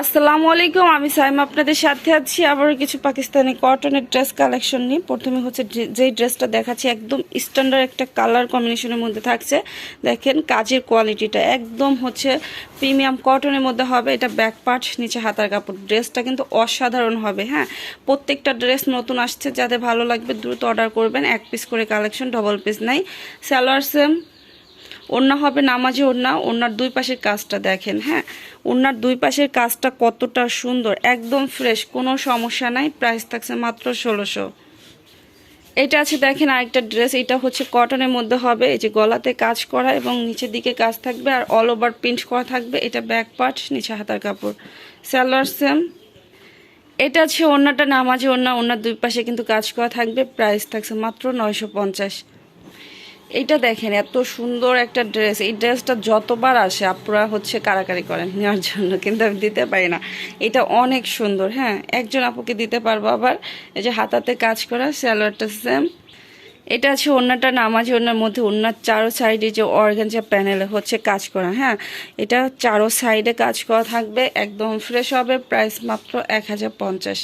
আসসালামু আলাইকুম, আমি সাইম আপনাদের সাথে আছি। আবার কিছু পাকিস্তানি কটনের ড্রেস কালেকশন নিয়ে। প্রথমে হচ্ছে যেই ড্রেসটা দেখাচ্ছি, একদম স্ট্যান্ডার্ড একটা কালার কম্বিনেশনের মধ্যে থাকছে। দেখেন, কাজের কোয়ালিটিটা একদম হচ্ছে প্রিমিয়াম কটনের মধ্যে হবে। এটা ব্যাক পার্ট নিচে হাতার কাপড়। ড্রেসটা কিন্তু অসাধারণ হবে হ্যাঁ? প্রত্যেকটা ড্রেস নতুন আসছে, যাদের ভালো লাগবে দ্রুত অর্ডার করবেন। এক পিস করে কালেকশন ডবল পিস নাই। সালোয়ার সেম ওড়না হবে নামাজি ওড়না, ওড়নার দুই পাশের কাজটা দেখেন হ্যাঁ? ওড়নার দুই পাশের কাজটা কতটা সুন্দর, একদম ফ্রেশ কোনো সমস্যা নাই প্রাইস থাকছে মাত্র ষোলোশো। এটা আছে দেখেন আরেকটা ড্রেস এটা হচ্ছে কটনের মধ্যে হবে, এই যে গলাতে কাজ করা এবং নিচের দিকে কাজ থাকবে আর অল ওভার প্রিন্ট করা থাকবে, এটা ব্যাক পার্ট নিচে হাতার কাপড়। স্যালোয়ার সেম এটা আছে ওড়নাটা নামাজি ওড়না, ওড়নার দুই পাশে কিন্তু কাজ করা থাকবে প্রাইস থাকছে মাত্র নয়শো পঞ্চাশ। এইটা দেখেন, এত সুন্দর একটা ড্রেস এই ড্রেসটা যতবার আসে আপনারা হচ্ছে কারাকারি করেন নেওয়ার জন্য, কিন্তু আমি দিতে পারি না। এটা অনেক সুন্দর হ্যাঁ? একজন আপুকে দিতে পারব আবার। এই যে হাতাতে কাজ করা স্যালোয়ারটা সেম এটা আছে অন্যটা নামাজি ওনার মধ্যে অন্যার চারো সাইডে যে অর্গানজা প্যানেলে হচ্ছে কাজ করা হ্যাঁ? এটা চারো সাইডে কাজ করা থাকবে, একদম ফ্রেশ হবে প্রাইস মাত্র এক হাজার পঞ্চাশ।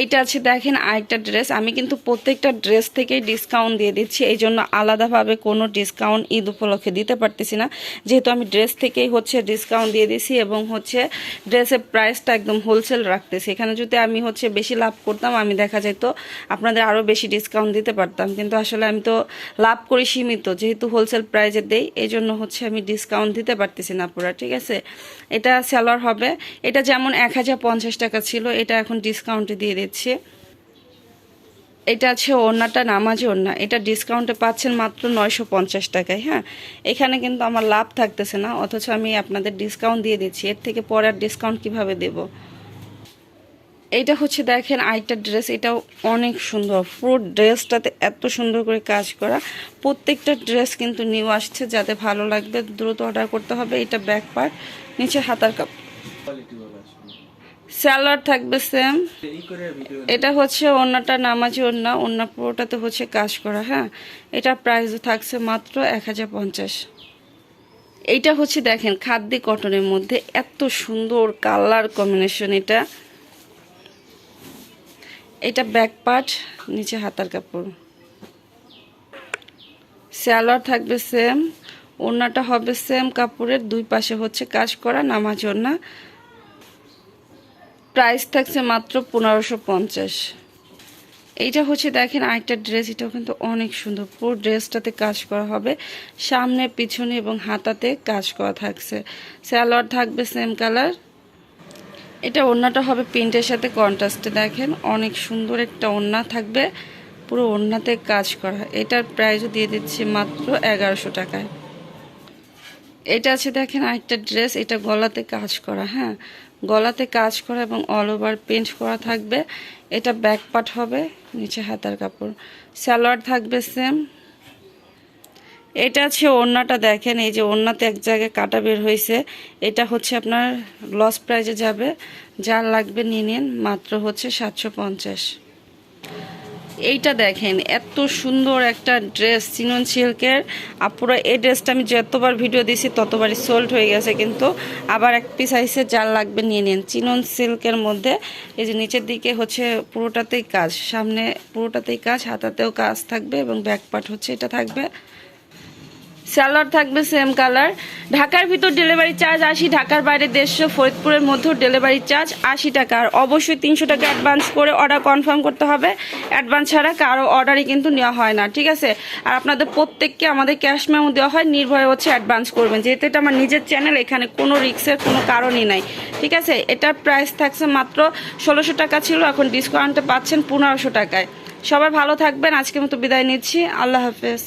এইটা আছে, দেখেন আরেকটা ড্রেস আমি কিন্তু প্রত্যেকটা ড্রেস থেকেই ডিসকাউন্ট দিয়ে দিচ্ছি। এই জন্য আলাদাভাবে কোনো ডিসকাউন্ট ঈদ উপলক্ষে দিতে পারতেছি না। যেহেতু আমি ড্রেস থেকেই হচ্ছে ডিসকাউন্ট দিয়ে দিছি এবং হচ্ছে ড্রেসের প্রাইসটা একদম হোলসেল রাখতেছি। এখানে যদি আমি হচ্ছে বেশি লাভ করতাম, আমি দেখা যেত আপনাদের আরও বেশি ডিসকাউন্ট দিতে পারতাম। কিন্তু আসলে আমি তো লাভ করি সীমিত, যেহেতু হোলসেল প্রাইজে দেই, এই জন্য হচ্ছে আমি ডিসকাউন্ট দিতে পারতেছি না পুরো, ঠিক আছে? এটা সেলার হবে। এটা যেমন এক হাজার পঞ্চাশ টাকা ছিল, এটা এখন ডিসকাউন্টে দিয়ে দিচ্ছি এটা আছে ওড়নাটা, নামাজি ওড়না। এটা ডিসকাউন্টে পাচ্ছেন মাত্র নয়শো পঞ্চাশ টাকায় হ্যাঁ? এখানে কিন্তু আমার লাভ থাকতেছে না, অথচ আমি আপনাদের ডিসকাউন্ট দিয়ে দিচ্ছি। এর থেকে পরে আর ডিসকাউন্ট কীভাবে দেব? এইটা হচ্ছে দেখেন আরেকটা ড্রেস এটাও অনেক সুন্দর। পুরো ড্রেসটাতে এত সুন্দর করে কাজ করা। প্রত্যেকটা ড্রেস কিন্তু নিউ আসছে, যাতে ভালো লাগবে, দ্রুত অর্ডার করতে হবে। এটা ব্যাক পার্ট নিচে হাতার কাপ। স্যালাড থাকবে সেম এটা হচ্ছে অন্যটা নামাজি ওন্না অন্য পুরোটাতে হচ্ছে কাজ করা হ্যাঁ? এটা প্রাইস থাকছে মাত্র এক হাজার পঞ্চাশ। এইটা হচ্ছে দেখেন খাদ্য কটনের মধ্যে এত সুন্দর কালার কম্বিনেশন এটা। এটা ব্যাক পার্ট নিচে হাতার কাপড়। স্যালোয়ার থাকবে সেম ওড়নাটা হবে সেম কাপড়ের দুই পাশে হচ্ছে কাজ করা নামাজ ওড়না। প্রাইস থাকছে মাত্র পনেরোশো পঞ্চাশ। এইটা হচ্ছে দেখেন আরেকটা ড্রেস, এটাও কিন্তু অনেক সুন্দর। পুরো ড্রেসটাতে কাজ করা হবে। সামনে, পিছনে এবং হাতাতে কাজ করা থাকছে। স্যালোয়ার থাকবে সেম কালার এটা ওড়নাটা হবে প্রিন্টের সাথে কন্ট্রাস্টে দেখেন অনেক সুন্দর একটা ওড়না থাকবে। পুরো ওড়নাতে কাজ করা। এটার প্রাইসও দিয়ে দিচ্ছি মাত্র এগারোশো টাকায়। এটা আছে দেখেন আরেকটা ড্রেস, এটা গলাতে কাজ করা হ্যাঁ। গলাতে কাজ করা এবং অল ওভার পেন্ট করা থাকবে। এটা ব্যাক পার্ট হবে, নিচে হাতার কাপড়। স্যালোয়ার থাকবে সেম এটা আছে ওড়নাটা দেখেন, এই যে ওড়নাতে এক জায়গায় কাটা বের হয়েছে। এটা হচ্ছে আপনার লস প্রাইজে যাবে। যা লাগবে নিয়ে নিন, মাত্র হচ্ছে সাতশো পঞ্চাশ। এইটা দেখেন, এত সুন্দর একটা ড্রেস চিনন সিল্কের। আপুরা এই ড্রেসটা আমি যতবার ভিডিও দিছি, ততবারই সোল্ড হয়ে গেছে কিন্তু আবার এক পিস আইসে যার লাগবে নিয়ে নিন। চিনন সিল্কের মধ্যে এই যে নিচের দিকে হচ্ছে পুরোটাতেই কাজ, সামনে পুরোটাতেই কাজ, হাতাতেও কাজ থাকবে এবং ব্যাক পার্ট হচ্ছে এটা থাকবে। স্যালাড থাকবে সেম কালার ঢাকার ভিতর ডেলিভারি চার্জ আশি, ঢাকার বাইরে দেড়শো, ফরিদপুরের মধ্যেও ডেলিভারি চার্জ আশি টাকা। আর অবশ্যই তিনশো টাকা অ্যাডভান্স করে অর্ডার কনফার্ম করতে হবে। অ্যাডভান্স ছাড়া কারও অর্ডারই কিন্তু নেওয়া হয় না, ঠিক আছে? আর আপনাদের প্রত্যেককে আমাদের ক্যাশ মেমো দেওয়া হয়, নির্ভয়ে হচ্ছে অ্যাডভান্স করবেন। যেহেতু এটা আমার নিজের চ্যানেল এখানে কোনো রিক্সের কোনো কারণই নাই, ঠিক আছে? এটার প্রাইস থাকছে মাত্র ষোলোশো টাকা ছিল, এখন ডিসকাউন্টে পাচ্ছেন পনেরোশো টাকায়। সবাই ভালো থাকবেন, আজকের মতো বিদায় নিচ্ছি। আল্লাহ হাফেজ।